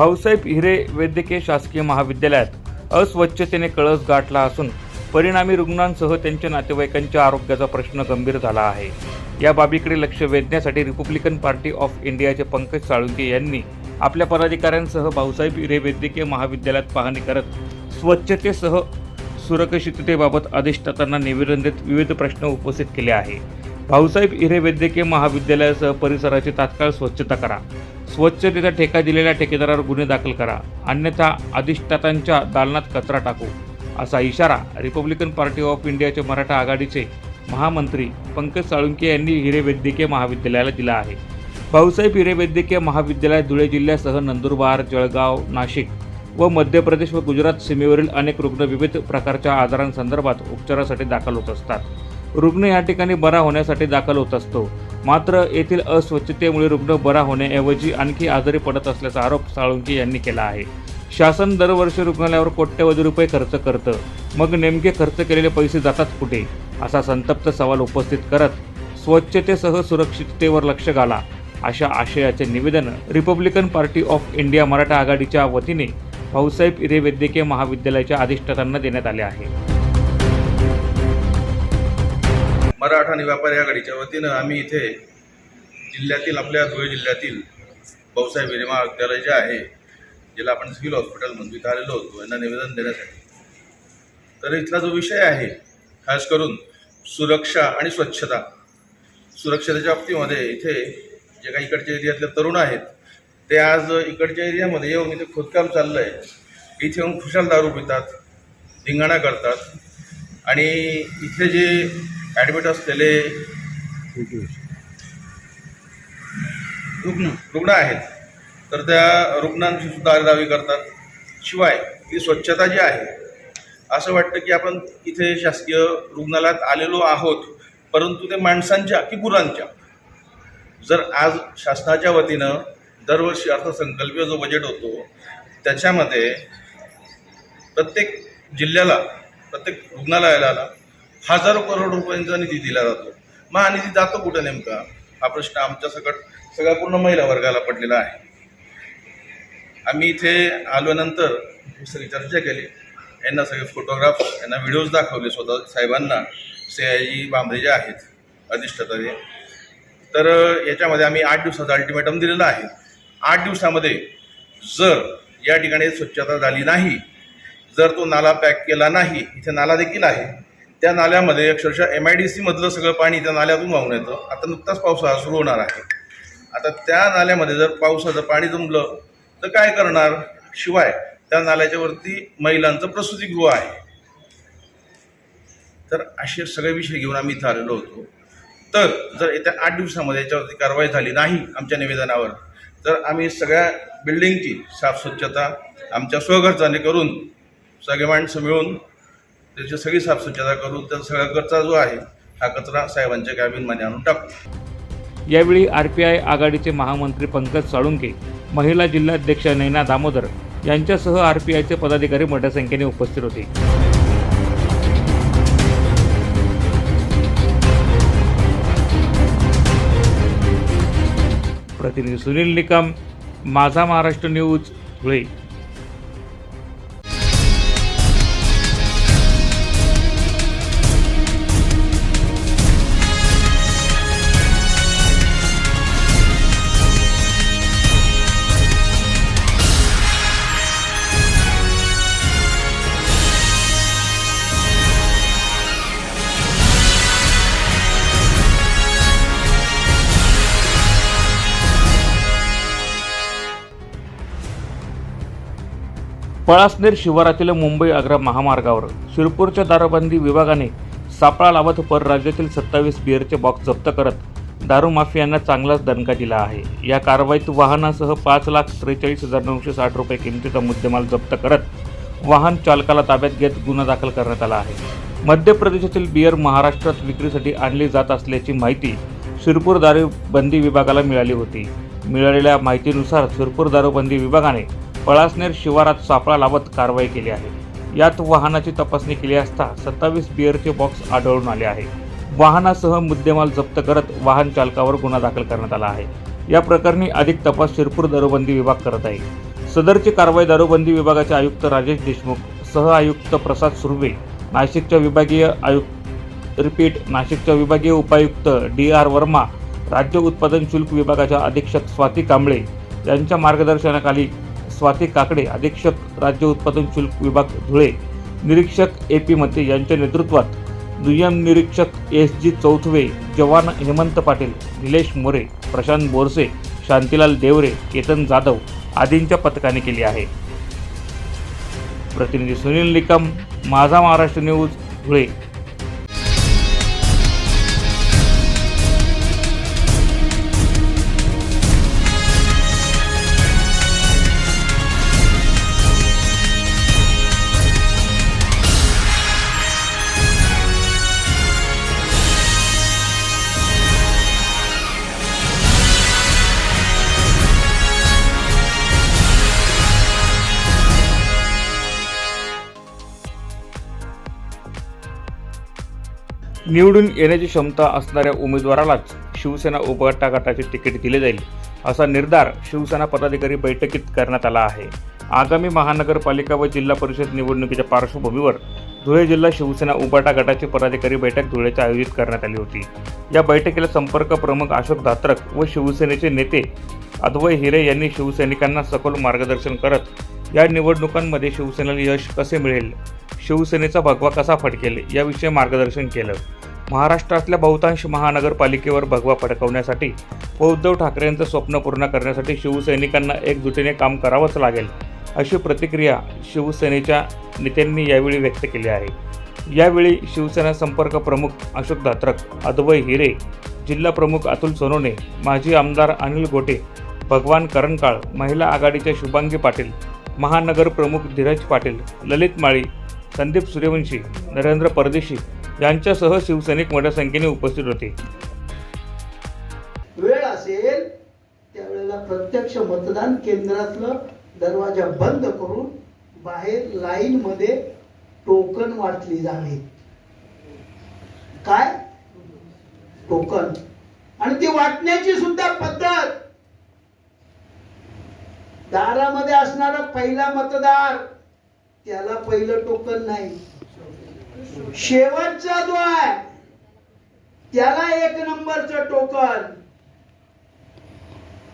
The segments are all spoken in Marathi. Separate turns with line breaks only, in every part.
भाऊसाहेब हिरे वैद्यकीय शासकीय महाविद्यालयात अस्वच्छतेने कळस गाठला असून परिणामी रुग्णांसह त्यांच्या नातेवाईकांच्या आरोग्याचा प्रश्न गंभीर झाला आहे. या बाबीकडे लक्ष वेधण्यासाठी रिपब्लिकन पार्टी ऑफ इंडियाचे पंकज साळुंके यांनी आपल्या पदाधिकाऱ्यांसह भाऊसाहेब हिरे वैद्यकीय महाविद्यालयात पाहणी करत स्वच्छतेसह सुरक्षिततेबाबत अधिष्ठातांना निवेदन देत विविध प्रश्न उपस्थित केले आहे. भाऊसाहेब हिरे वैद्यकीय महाविद्यालयासह परिसराची तात्काळ स्वच्छता करा. स्वच्छतेचा ठेका दिलेल्या ठेकेदारावर गुन्हे दाखल करा. अन्यथा अधिष्ठातांच्या दालनात कचरा टाकू. असा इशारा रिपब्लिकन पार्टी ऑफ इंडियाचे मराठा आघाडीचे महामंत्री पंकज साळुंके यांनी हिरे वैद्यकीय महाविद्यालयाला दिला आहे. भाऊसाहेब हिरे वैद्यकीय महाविद्यालय धुळे जिल्ह्यासह नंदुरबार जळगाव नाशिक व मध्य प्रदेश व गुजरात सीमेवरील अनेक रुग्ण विविध प्रकारच्या आजारांसंदर्भात उपचारासाठी दाखल होत असतात. रुग्ण या ठिकाणी बरा होण्यासाठी दाखल होत असतो. मात्र येथील अस्वच्छतेमुळे रुग्ण बरा होण्याऐवजी आणखी आजारी पडत असल्याचा आरोप साळुंके यांनी केला आहे. शासन दरवर्षी रुग्णालयावर कोट्यवधी रुपये खर्च करतं. मग नेमके खर्च केलेले पैसे जातात कुठे? असा संतप्त सवाल उपस्थित करत स्वच्छतेसह सुरक्षिततेवर लक्ष घाला अशा आशयाचे निवेदन Republican party of India Maratha आघाडीच्या वतीने भाऊसाहेब इरे वैद्यकीय महाविद्यालयाच्या अधिष्ठातांना देण्यात आले आहे.
मराठा आणि व्यापारी आघाडीच्या वतीनं आम्ही इथे जिल्ह्यातील आपल्या धुळे जिल्ह्यातील भाऊसाहेब हिरे महाविद्यालय जे आहे ज्याला आपण सिव्हिल हॉस्पिटल म्हणून इथं आलेलो होतो यांना निवेदन देण्यासाठी. तर इथला जो विषय आहे खास करून सुरक्षा आणि स्वच्छता सुरक्षतेच्या बाबतीमध्ये इथे जे काही इकडच्या एरियातले तरुण आहेत ते आज इकडच्या एरियामध्ये येऊन इथे खोदकाम चाललं आहे इथे येऊन खुशाल दारू पितात धिंगाणा करतात आणि इथले जे ॲडमिट असलेले रुग्ण रुग्ण आहेत. तर त्या रुग्णांची सुद्धा आरडावी करतात. शिवाय ही स्वच्छता जी आहे असं वाटतं की आपण इथे शासकीय रुग्णालयात आलेलो आहोत परंतु ते माणसांच्या की गुरांच्या. जर आज शासनाच्या वतीनं दरवर्षी अर्थसंकल्पीय जो बजेट होतो त्याच्यामध्ये प्रत्येक जिल्ह्याला प्रत्येक रुग्णालयाला हजारो करोड रुपयांचा निधी दिला जातो. मग हा निधी जातो कुठं नेमका? हा प्रश्न आमच्या सकट सगळ्या पूर्ण महिला वर्गाला पडलेला आहे. आम्ही इथे आल्यानंतर सगळी चर्चा केली. यांना सगळे फोटोग्राफ यांना व्हिडिओज दाखवले स्वतः साहेबांना. सी आय जी बांबरे जे आहेत अधिष्ठाताचे तर याच्यामध्ये आम्ही आठ दिवसाचा अल्टिमेटम दिलेला आहे. आठ दिवसामध्ये जर या ठिकाणी स्वच्छता झाली नाही जर तो नाला पॅक केला नाही इथे नाला देखील आहे. त्या नाल्यामध्ये अक्षरशः एम आय डी सीमधलं सगळं पाणी त्या नाल्यातून वाहून येतं. आता नुकताच पावसाळा सुरू होणार आहे. आता त्या नाल्यामध्ये जर पावसाचं पाणी जमलं तर काय करणार? शिवाय त्या नाल्याच्यावरती महिलांचं प्रसूतीगृह आहे. तर असे सगळे विषय घेऊन आम्ही इथं आलेलो होतो. तर जर येत्या आठ दिवसामध्ये याच्यावरती कारवाई झाली नाही आमच्या निवेदनावर तर आम्ही सगळ्या बिल्डिंगची साफस्वच्छता आमच्या स्वखर्चाने करून सगळे माणसं मिळून त्याची सगळी साफस्वच्छता करून त्या सगळा कचरा जो आहे हा कचरा साहेबांच्या कॅबिनमध्ये आणून टाकू.
यावेळी आर पी आय आघाडीचे महामंत्री पंकज साळुंके महिला जिल्हाध्यक्ष नैना दामोदर यांच्यासह आर पी आयचे पदाधिकारी मोठ्या संख्येने उपस्थित होते. प्रतिनिधी सुनील निकम माझा महाराष्ट्र न्यूज धुळे. पळासनेर शिवारातील मुंबई आग्रा महामार्गावर शिरपूरच्या दारूबंदी विभागाने सापळा लावत परराज्यातील सत्तावीस बिअरचे बॉक्स जप्त करत दारू माफियांना चांगलाच दणका दिला आहे. या कारवाईत वाहनासह पाच लाख त्रेचाळीस हजार नऊशे साठ रुपये किमतीचा मुद्देमाल जप्त करत वाहन चालकाला ताब्यात घेत गुन्हा दाखल करण्यात आला आहे. मध्य प्रदेशातील बियर महाराष्ट्रात विक्रीसाठी आणली जात असल्याची माहिती शिरपूर दारूबंदी विभागाला मिळाली होती. मिळालेल्या माहितीनुसार शिरपूर दारूबंदी विभागाने पळासनेर शिवारात सापळा लावत कारवाई केली आहे. यात वाहनाची तपासणी केली असता सत्तावीस बिअरचे बॉक्स आढळून आले आहे. वाहनासह मुद्देमाल जप्त करत वाहन चालकावर गुन्हा दाखल करण्यात आला आहे. या प्रकरणी अधिक तपास शिरपूर दारूबंदी विभाग करत आहे. सदरची कारवाई दारूबंदी विभागाचे आयुक्त राजेश देशमुख सह आयुक्त प्रसाद सुर्वे नाशिकच्या विभागीय आयुक्त रिपीट नाशिकच्या विभागीय उपायुक्त डी आर वर्मा राज्य उत्पादन शुल्क विभागाच्या अधीक्षक स्वाती कांबळे यांच्या मार्गदर्शनाखाली स्वाती काकडे अधीक्षक राज्य उत्पादन शुल्क विभाग धुळे निरीक्षक ए पी मते यांच्या नेतृत्वात दुय्यम निरीक्षक एस जी चौथवे जवान हेमंत पाटील निलेश मोरे प्रशांत बोरसे शांतीलाल देवरे केतन जाधव आदींच्या पथकाने केली आहे. प्रतिनिधी सुनील निकम माझा महाराष्ट्र न्यूज धुळे. निवडून येण्याची क्षमता असणाऱ्या उमेदवारालाच शिवसेना उभाटा गटाचे तिकीट दिले जाईल असा निर्धार शिवसेना पदाधिकारी बैठकीत करण्यात आला आहे. आगामी महानगरपालिका व जिल्हा परिषद निवडणुकीच्या पार्श्वभूमीवर धुळे जिल्हा शिवसेना उभाटा गटाची पदाधिकारी बैठक धुळेच्या आयोजित करण्यात आली होती. या बैठकीला संपर्क प्रमुख अशोक धात्रक व शिवसेनेचे नेते अद्वय हिरे यांनी शिवसैनिकांना सखोल मार्गदर्शन करत या निवडणुकांमध्ये शिवसेनेला यश कसे मिळेल शिवसेनेचा भगवा कसा फटकेल याविषयी मार्गदर्शन केलं. महाराष्ट्रातल्या बहुतांश महानगरपालिकेवर भगवा फडकवण्यासाठी व उद्धव ठाकरेंचं स्वप्न पूर्ण करण्यासाठी शिवसैनिकांना एकजुटीने काम करावंच लागेल अशी प्रतिक्रिया शिवसेनेच्या नेत्यांनी यावेळी व्यक्त केली आहे. यावेळी शिवसेना संपर्क प्रमुख अशोक धात्रक अद्वय हिरे जिल्हा प्रमुख अतुल सोनोने माजी आमदार अनिल गोटे भगवान करणकाळ महिला आघाडीच्या शुभांगी पाटील महानगर प्रमुख धीरज पाटील ललित माळी संदीप सूर्यवंशी नरेंद्र परदेशी यांच्यासह शिवसैनिक मोठ्या संख्येने उपस्थित होते.
वेळ असेल त्यावेळेला प्रत्यक्ष मतदान केंद्रातलं दरवाजा बंद करून बाहेर लाईन मध्ये टोकन वाटली जावी. काय? टोकन. आणि ती वाटण्याची सुद्धा पद्धत. दारामध्ये असणारा पहिला मतदार त्याला पहिलं टोकन नाही. शेवटचा जो आहे त्याला एक नंबरचं टोकन.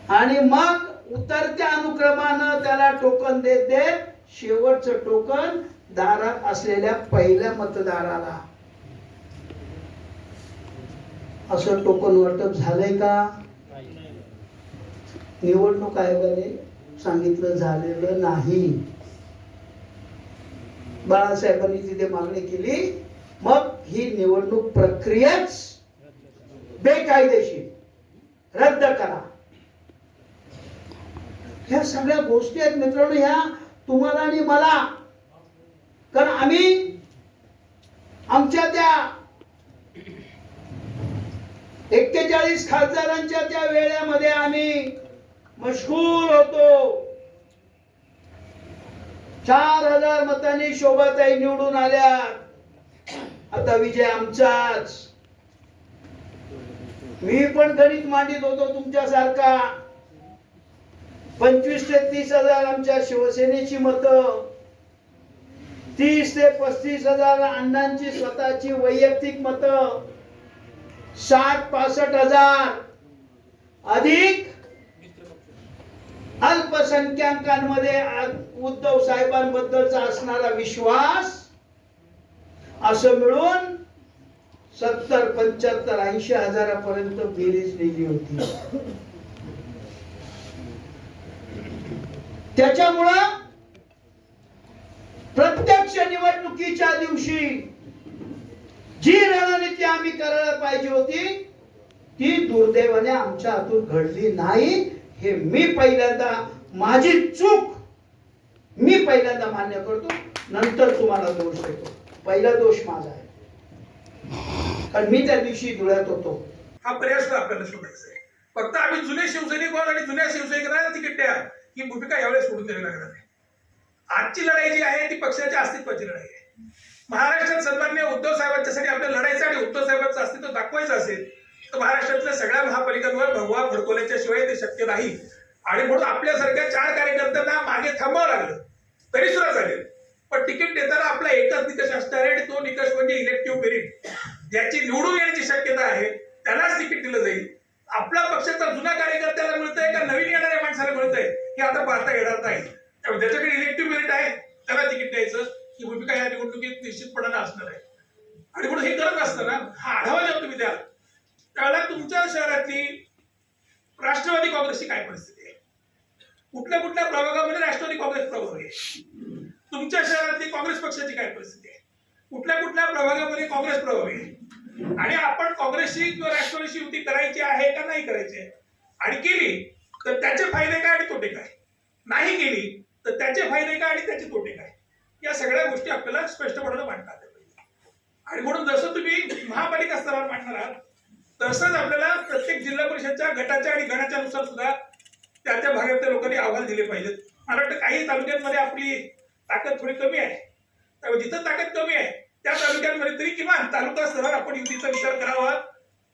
आणि मग उतरत्या अनुक्रमानं त्याला टोकन देत देत शेवटचं टोकन दारात असलेल्या पहिल्या मतदाराला. असं टोकन वाटप झालंय का? निवडणूक आयोगाने सांगितलं झालेलं नाही. बाळासाहेबांनी तिथे मागणी केली मग ही निवडणूक प्रक्रियाच बेकायदेशीर. रद्द करा. ह्या सगळ्या गोष्टी आहेत मित्रांनो ह्या तुम्हाला आणि मला. कारण आम्ही आमच्या त्या एक्केचाळीस खासदारांच्या त्या वेळेमध्ये आम्ही मशहूर होतो. चार हजार मतांनी शोभाताई निवडून आल्या. आता विजय आमचाच. मी पण गणित मांडित होतो तुमच्यासारखा. पंचवीस ते तीस हजार आमच्या शिवसेनेची मतं. तीस ते पस्तीस हजार अण्णांची स्वतःची वैयक्तिक मतं. साठ पासष्ट हजार. अधिक अल्पसंख्याकांमध्ये उद्धव साहेबांबद्दलचा असणारा विश्वास असं मिळून सत्तर पंच्याहत्तर ऐंशी हजारापर्यंत बेरीज नेली होती. त्याच्यामुळं प्रत्यक्ष निवडणुकीच्या दिवशी जी रणनीती आम्ही करायला पाहिजे होती ती दुर्दैवाने आमच्या हातून घडली नाही. हे मी पहिल्यांदा माझी चूक मी पहिल्यांदा मान्य करतो नंतर तुम्हाला दोष देतो. पहिला दोष माझा आहे. कारण मी त्या दिवशी धुळ्यात होतो.
हा पर्याय सुद्धा आपल्याला शोधायचा आहे. फक्त आम्ही जुने शिवसैनिक आहोत आणि जुन्या शिवसैनिकांना तिकीट द्या. ही भूमिका यावेळेस सोडून द्यावी लागणार आहे. आजची लढाई जी आहे ती पक्षाच्या अस्तित्वाची लढाई आहे. महाराष्ट्रात सन्मान्य उद्धव साहेबांच्यासाठी आपल्याला लढायचं आणि उद्धव साहेबांचं अस्तित्व दाखवायचं असेल तर महाराष्ट्रातल्या सगळ्या महापालिकांवर भगवा फडकवल्याच्या शिवाय ते शक्य नाही. आणि म्हणून आपल्यासारख्या चार कार्यकर्त्यांना मागे थांबावं लागलं. तरी सुद्धा चालेल. पण तिकीट देताना आपला एकच निकष असणार आहे आणि तो निकष म्हणजे इलेक्टिव्ह मेरिट ज्याची निवडून येण्याची शक्यता आहे त्यालाच तिकीट दिलं जाईल. आपला पक्षाचा जुना कार्यकर्त्याला मिळतंय का नवीन येणाऱ्या माणसाला मिळतंय हे आता पाहता येणार नाही. त्यामुळे ज्याच्याकडे इलेक्टिव्ह मेरिट आहे त्याला तिकीट द्यायचं. ही भूमिका या निवडणुकीत निश्चितपणाने असणार आहे. आणि म्हणून हे करत असताना हा आढावा जेव्हा तुम्ही द्याल त्यावेळेला तुमच्या शहरातली राष्ट्रवादी काँग्रेसची काय परिस्थिती? कुठल्या कुठल्या प्रभागामध्ये राष्ट्रवादी काँग्रेस प्रभाग आहे? तुमच्या शहरातली काँग्रेस पक्षाची काय परिस्थिती आहे? कुठल्या कुठल्या प्रभागामध्ये काँग्रेस प्रभाग आहे? आणि आपण काँग्रेसशी किंवा राष्ट्रवादीशी युती करायची आहे का नाही करायची आहे? आणि केली तर त्याचे फायदे काय आणि तोटे काय? नाही केली तर त्याचे फायदे काय आणि त्याचे तोटे काय? या सगळ्या गोष्टी आपल्याला स्पष्टपणे मांडता आणि म्हणून जसं तुम्ही महापालिका स्तरावर मांडणार आहात तसंच आपल्याला प्रत्येक जिल्हा परिषदच्या गटाच्या आणि गणाच्या नुसार सुद्धा त्या त्या भागातल्या लोकांनी अहवाल दिले पाहिजेत. मला वाटतं काही तालुक्यांमध्ये आपली ताकद थोडी कमी आहे. त्यामुळे जिथं ताकद कमी आहे त्या तालुक्यांमध्ये तरी किमान तालुका स्तरावर आपण युतीचा विचार करावा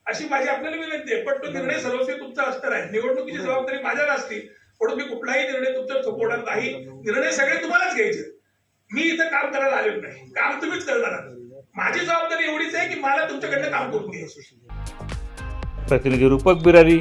अशी माझी आपल्याला विनंती आहे. पण तो निर्णय सर्वस्वी तुमचा असणार आहे. निवडणुकीची जबाबदारी माझ्याला असते म्हणून मी कुठलाही निर्णय तुमचा थोपवणार नाही. निर्णय सगळे तुम्हालाच घ्यायचे. मी इथं काम करायला आलेलो नाही. काम तुम्हीच करणार आहात. माझी जबाबदारी एवढीच आहे की मला तुमच्याकडनं काम करून घ्यायचं
प्रतिनिधी रूपक बिरारी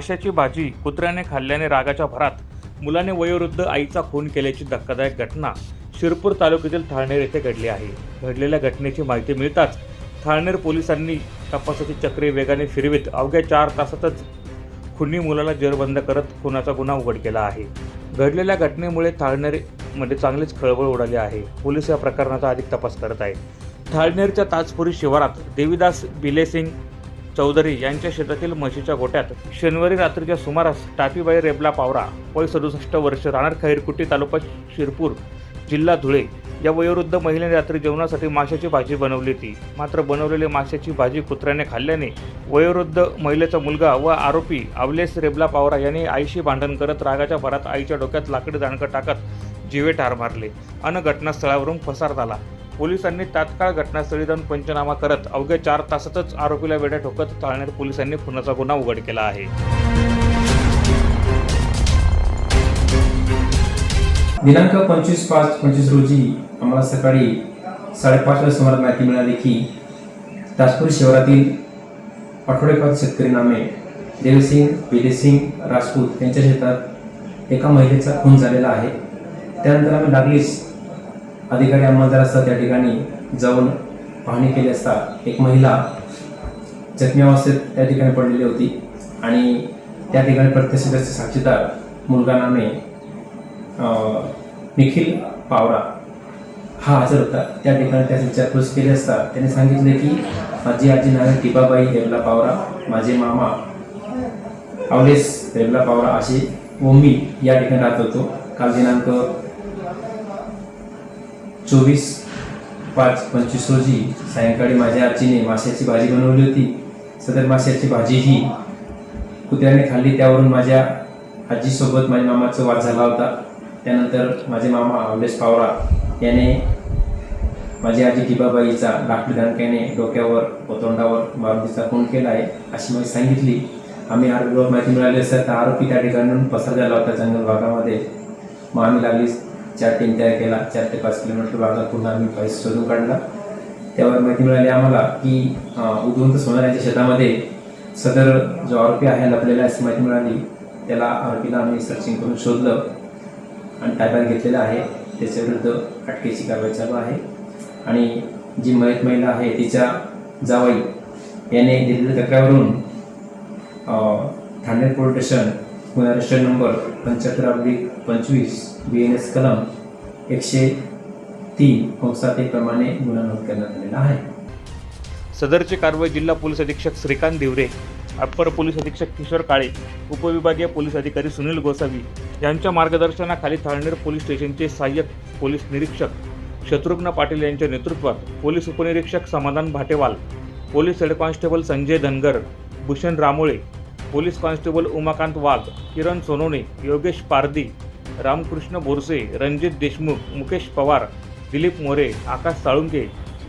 माशाची भाजी कुत्र्याने खाल्ल्याने रागाच्या भरात मुलाने वयोवृद्ध आईचा खून केल्याची धक्कादायक घटना शिरपूर तालुक्यातील थाळनेर येथे घडली आहे. घडलेल्या घटनेची माहिती मिळताच थाळनेर पोलिसांनी तपासाची चक्रे वेगाने फिरवीत अवघ्या चार तासातच खुनी मुलाला जेरबंद करत खुनाचा गुन्हा उघड केला आहे. घडलेल्या घटनेमुळे थाळनेरमध्ये चांगलीच खळबळ उडाली आहे. पोलीस या प्रकरणाचा अधिक तपास करत आहे थाळनेरच्या ताजपुरी शिवारात देवीदास बिलेसिंग चौधरी यांच्या शेतातील म्हशीच्या गोट्यात शनिवारी रात्रीच्या सुमारास टापीबाई रेबला पावरा वय सदुसष्ट वर्ष राहणार खैरकुटी तालुका शिरपूर जिल्हा धुळे. या वयोवृद्ध महिलेने रात्री जेवणासाठी माशाची भाजी बनवली होती. मात्र बनवलेली माशाची भाजी कुत्र्याने खाल्ल्याने वयोवृद्ध महिलेचा मुलगा व आरोपी अवलेस रेबला पावरा यांनी आईशी भांडण करत रागाच्या भरात आईच्या डोक्यात लाकडी दाणकं टाकत जीवे ठार मारले. अन घटनास्थळावरून पसार झाला. पोलिसांनी तात्काळ घटनास्थळी जाऊन पंचनामा करत अवघ्या चार तासातच आरोपीला वेड्या ठोकत ताळनेर पोलिसांनी खुनाचा गुन्हा उघड केला आहे.
दिनांक पंचवीस पाच पंचवीस रोजी आम्हाला सकाळी साडेपाचच्या सुमारात माहिती मिळाली की ताजपूर शहरातील आठवडेपाच शेतकरी नामे देवसिंग विजयसिंग राजपूत यांच्या शेतात एका महिलेचा खून झालेला आहे. त्यानंतर आम्ही लागलीच अधिकारी अंमलदार असतात त्या ठिकाणी जाऊन पाहणी केली असता एक महिला जखमी अवस्थेत त्या ठिकाणी पडलेली होती आणि त्या ठिकाणी प्रत्यक्षदर्शी साक्षीदार मुलगा नामे निखिल पावरा हा हजर होता. त्या ठिकाणी त्याची विचारपूस केली असता त्याने सांगितले की माझी आजी नावे टिबाबाई देवला पावरा माझे मामा अवलेस देवला पावरा असे व मी या ठिकाणी राहत होतो. काल दिनांक चोवीस पाच पंचवीस रोजी सायंकाळी माझ्या आजीने माशाची भाजी बनवली होती. सदर माशाची भाजी ही कुत्र्याने खाल्ली. त्यावरून माझ्या आजीसोबत माझ्या मामाचा वाद झाला होता. त्यानंतर माझे मामा अवलेश पावरा याने माझी आजी टिबाबाईचा लाकडी दणक्याने डोक्यावर व तोंडावर मारून खून केला आहे अशी माहिती सांगितली. आम्ही आरोपीवर माहिती मिळाली असता आरोपी त्या ठिकाणून पसार झाला होता जंगल भागामध्ये. मग आम्ही लागली चार तयार केला चार ते पाच किलोमीटर भागातून आम्ही पैसे शोधून काढला. त्यावर माहिती मिळाली आम्हाला की उद्वंत सोनाऱ्याच्या शेतामध्ये सदर जो आरोपी आहे लपलेला अशी माहिती मिळाली त्याला आरोपीला आम्ही सर्चिंग करून शोधलं आणि ताब्यात घेतलेलं आहे. त्याच्याविरुद्ध अटकेची कारवाई चालू आहे. आणि जी मयत महिला आहे तिच्या जावाई याने दिलेल्या तक्रारीवरून ठाणे पोलीस स्टेशन गुन्हा रजिस्टर नंबर पंच्याहत्तर अब्लिक पंचवीस बी एन एस कलम एकशे तीन कंसात एक प्रमाणे गुन्हा नोंद करण्यात आलेला आहे.
सदरची कारवाई जिल्हा पोलीस अधीक्षक श्रीकांत दिवरे अप्पर पोलीस अधीक्षक किशोर काळे उपविभागीय पोलीस अधिकारी सुनील गोसावी यांच्या मार्गदर्शनाखाली थाळनेर पोलीस स्टेशनचे सहाय्यक पोलीस निरीक्षक शत्रुघ्न पाटील यांच्या नेतृत्वात पोलीस उपनिरीक्षक Samadhan Bhatewal police head constable Sanjay Dhangar Bhushan Ramole police constable Umakant Wagh Kiran Sonone Yogesh Pardi Ramkrishna Borse Ranjit Deshmukh Mukesh Pawar Dilip More Akash Salunke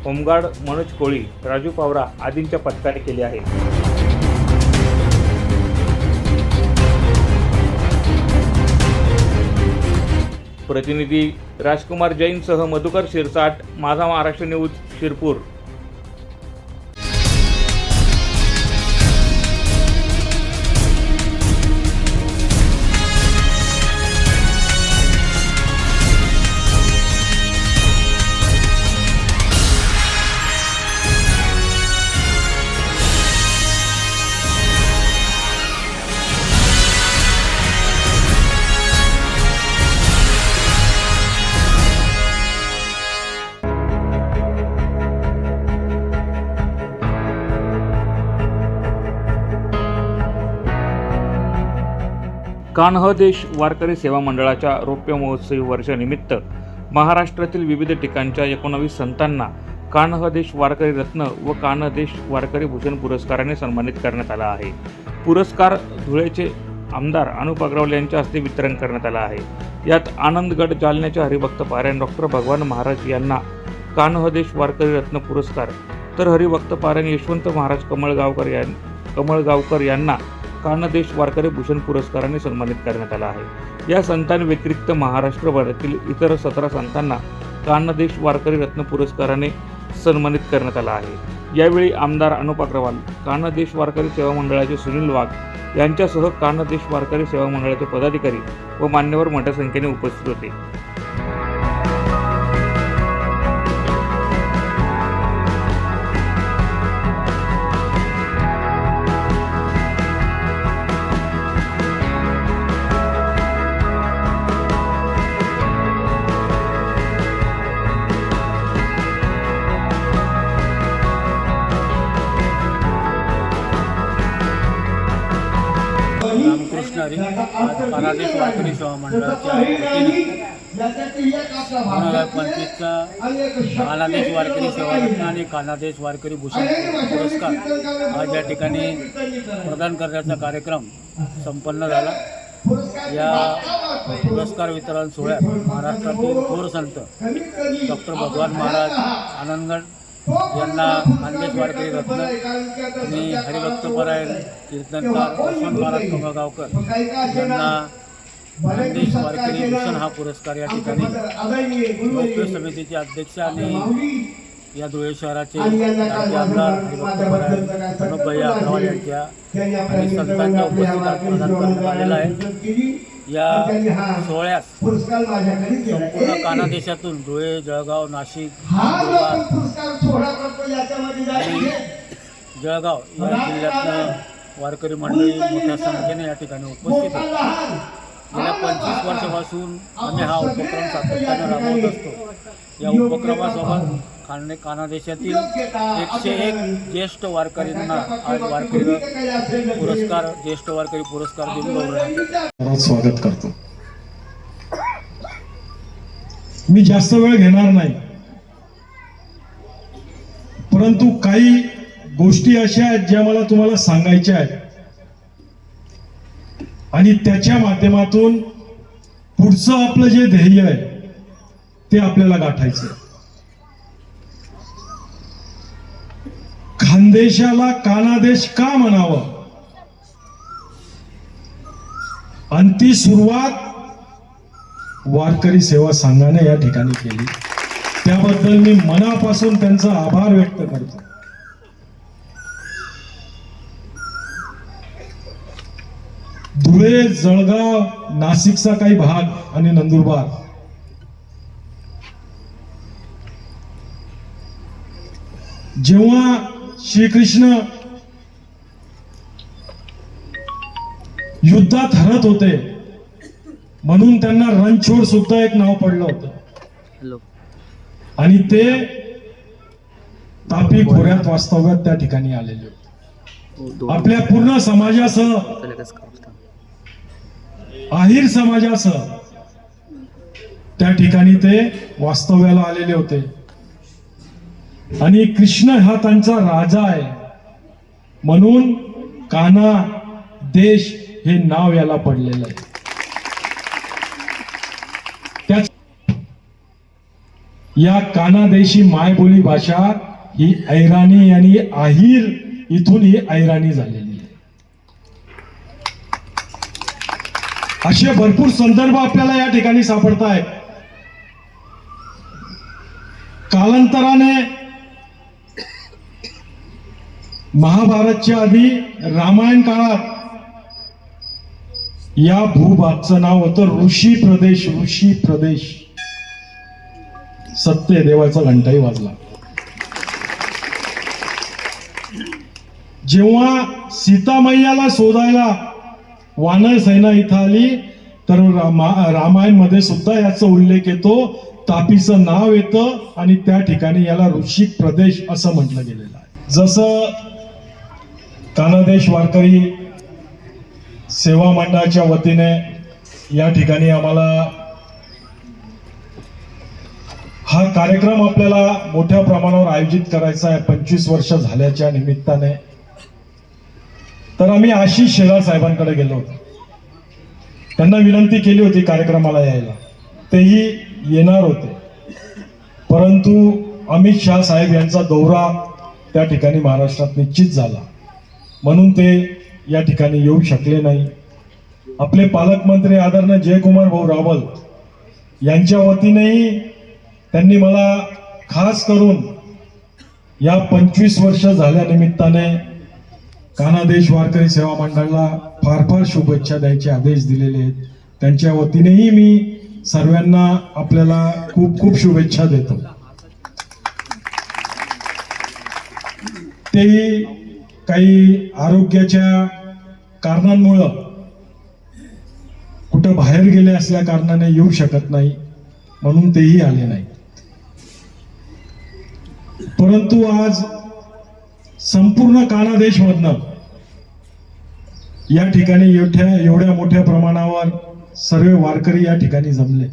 home guard Manoj Koli Raju Pawara आदींच्या पथकाने केले आहे प्रतिनिधी राजकुमार जैनसह मधुकर शिरसाट माझा महाराष्ट्र न्यूज शिरपूर. कान्ह देश वारकरी सेवा मंडळाच्या रौप्य महोत्सवी वर्षानिमित्त महाराष्ट्रातील विविध ठिकाणच्या एकोणावीस संतांना कान्ह देश वारकरी रत्न व कान्ह देश वारकरी भूषण पुरस्काराने सन्मानित करण्यात आला आहे. पुरस्कार धुळेचे आमदार अनुप अग्रवाल यांच्या हस्ते वितरण करण्यात आला आहे. यात आनंदगड जालन्याच्या हरिभक्त पारायण डॉक्टर भगवान महाराज यांना कान्ह देश वारकरी रत्न पुरस्कार तर हरिभक्त पारायण यशवंत महाराज कमळगावकर यां कमळगावकर यांना कानदेश वारकरी भूषण पुरस्काराने सन्मानित करण्यात आला आहे. या संतांव्यतिरिक्त महाराष्ट्रभरातील इतर सतरा संतांना कानदेश वारकरी रत्न पुरस्काराने सन्मानित करण्यात आला आहे. यावेळी आमदार अनुप अग्रवाल कानदेश वारकरी सेवा मंडळाचे सुनील वाघ यांच्यासह कानदेश वारकरी सेवा मंडळाचे पदाधिकारी व मान्यवर मोठ्या संख्येने उपस्थित होते.
आज कानादेश वारकरी सेवा मंडळाच्या दोन हजार पंचवीसचा कानादेश वारकरी सेवा रत्न आणि कानादेश वारकरी भूषण पुरस्कार आज या ठिकाणी प्रदान करण्याचा कार्यक्रम संपन्न झाला. या पुरस्कार वितरण सोहळ्यात महाराष्ट्रातील थोर संत डॉक्टर भगवान महाराज आनंदगड यांना खानदेश वारकरी रत्न आणि हरिभक्तपरायण कीर्तनकार वसंत महाराज कमळगावकर यांना खानदेश वारकरी भूषण हा पुरस्कार या ठिकाणी लोकप्रिय समितीचे अध्यक्ष आणि या धुळे शहराचे आमदार प्रणवभैया अग्रवाल यांच्या आणि संतांच्या उपस्थितीत प्रदान करण्यात आलेला आहे. या सोहळ्यास संपूर्ण काना देशातून धुळे जळगाव नाशिक आणि जळगाव या जिल्ह्यातनं वारकरी मंडळी मोठ्या संख्येने या ठिकाणी उपस्थित आहे गेल्या पंचवीस वर्षापासून आम्ही हा उपक्रम सातत्याने राबवत असतो. या उपक्रमासोबत खाणे काना देशातील एकशे एक ज्येष्ठ वारकरींना आज वारकरी पुरस्कार ज्येष्ठ वारकरी पुरस्कार देऊन
स्वागत करतो. मी जास्त वेळ घेणार नाही. परंतु काही गोष्टी अशा आहेत ज्या मला तुम्हाला सांगायच्या आहेत. आणि त्याच्या माध्यमातून पुढचं आपलं जे ध्येय आहे ते आपल्याला गाठायचं खानदेशाला कानादेश का म्हणावं? आणि ती सुरुवात वारकरी सेवा संघाने या ठिकाणी केली. त्याबद्दल मी मनापासून त्यांचा आभार व्यक्त करतो. धुळे जळगाव नाशिकचा काही भाग आणि नंदुरबार. जेव्हा श्रीकृष्ण युद्धात हरत होते. म्हणून त्यांना रणछोड सुद्धा एक नाव पडलं होतं. आणि ते तापी खोऱ्यात वास्तव्यात त्या ठिकाणी आलेले होते. आपल्या पूर्ण समाजासह आहिर समाजासह त्या ठिकाणी ते वास्तव्याला आलेले होते. आणि कृष्ण हा त्यांचा राजा आहे. म्हणून काना देश हे नाव याला पडलेलं आहे. त्याच या कानादेशी मायबोली भाषा ही ऐराणी आणि आहिर इथून ही ऐराणी झालेली आहे. असे भरपूर संदर्भ आपल्याला या ठिकाणी सापडत आहेत कालांतराने महाभारतच्या आधी रामायण काळात या भूभागचं नाव होतं ऋषी प्रदेश ऋषी प्रदेश. सत्य देवाचा घंटाही वाजला. जेव्हा सीतामय्याला शोधायला वानर सेना इथं आली तर रामा- रामायणमध्ये सुद्धा याचा उल्लेख येतो. तापीचं नाव येतं आणि त्या ठिकाणी याला ऋषिक प्रदेश असं म्हटलं गेलेलं आहे. जसं कानादेश वारकरी सेवा मंडळाच्या वतीने या ठिकाणी आम्हाला हा कार्यक्रम आपल्याला मोठ्या प्रमाणावर आयोजित करायचा आहे. पंचवीस वर्ष झाल्याच्या निमित्ताने. तर आम्ही आशिष शेलार साहेबांकडे गेलो होतो. त्यांना विनंती केली होती कार्यक्रमाला यायला. तेही येणार होते. परंतु अमित शहा साहेब यांचा दौरा त्या ठिकाणी महाराष्ट्रात निश्चित झाला. म्हणून ते या ठिकाणी येऊ शकले नाही. आपले पालकमंत्री आदरणीय जयकुमार भाऊ रावल यांच्या वतीनेही त्यांनी मला खास करून या पंचवीस वर्ष झाल्या निमित्ताने कानादेश वारकरी सेवा मंडळाला फार फार शुभेच्छा द्यायचे आदेश दिलेले आहेत. त्यांच्या वतीनेही मी सर्वांना आपल्याला खूप खूप शुभेच्छा देतो. तेही काही आरोग्याच्या कारणांमुळं कुठं बाहेर गेले असल्या कारणाने येऊ शकत नाही म्हणून तेही आले नाही. परंतु आज संपूर्ण कानादेशमधनं या ठिकाणी एवढ्या एवढ्या मोठ्या प्रमाणावर सर्व वारकरी या ठिकाणी जमले.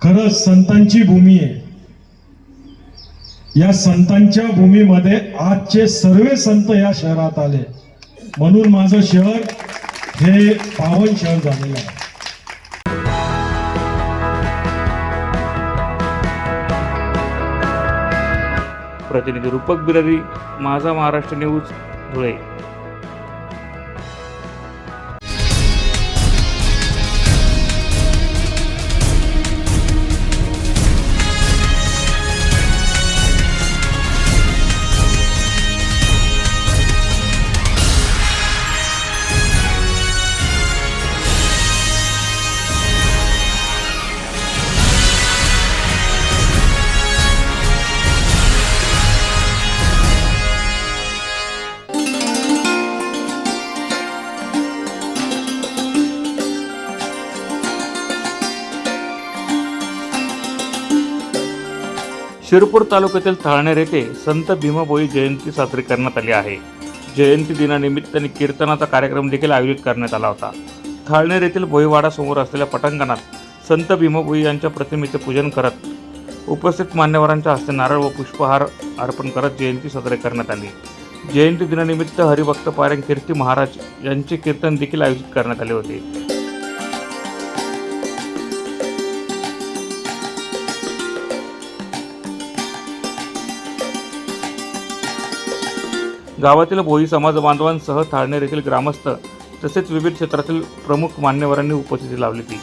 खरंच संतांची भूमी आहे. या संतांच्या भूमीमध्ये आजचे सर्व संत या शहरात आले. म्हणून माझं शहर हे पावन शहर झालेलं आहे.
प्रतिनिधी रूपक बिरारी माझा महाराष्ट्र न्यूज धुळे. शिरपूर तालुक्यातील थाळनेर येथे संत भीमाभोई जयंती साजरी करण्यात आली आहे. जयंती दिनानिमित्ताने कीर्तनाचा कार्यक्रम देखील आयोजित करण्यात आला होता. थाळनेर येथील भोईवाडासमोर असलेल्या पटांगणात संत भीमाभोई यांच्या प्रतिमेचे पूजन करत उपस्थित मान्यवरांच्या हस्ते नारळ व पुष्पहार अर्पण करत जयंती साजरी करण्यात आली. जयंती दिनानिमित्त हरिभक्त पारंग कीर्ती महाराज यांचे कीर्तन देखील आयोजित करण्यात आले होते. गावातील भोई समाज बांधवांसह थाळनेर येथील ग्रामस्थ तसेच विविध क्षेत्रातील प्रमुख मान्यवरांनी उपस्थिती लावली होती.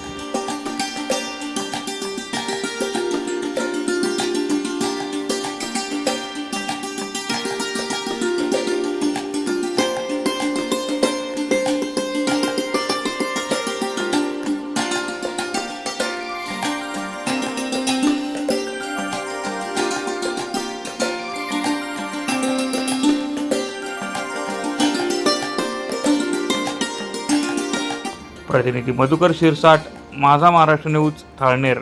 प्रतिनिधी मधुकर शिरसाट माझा महाराष्ट्र न्यूज थाळनेर.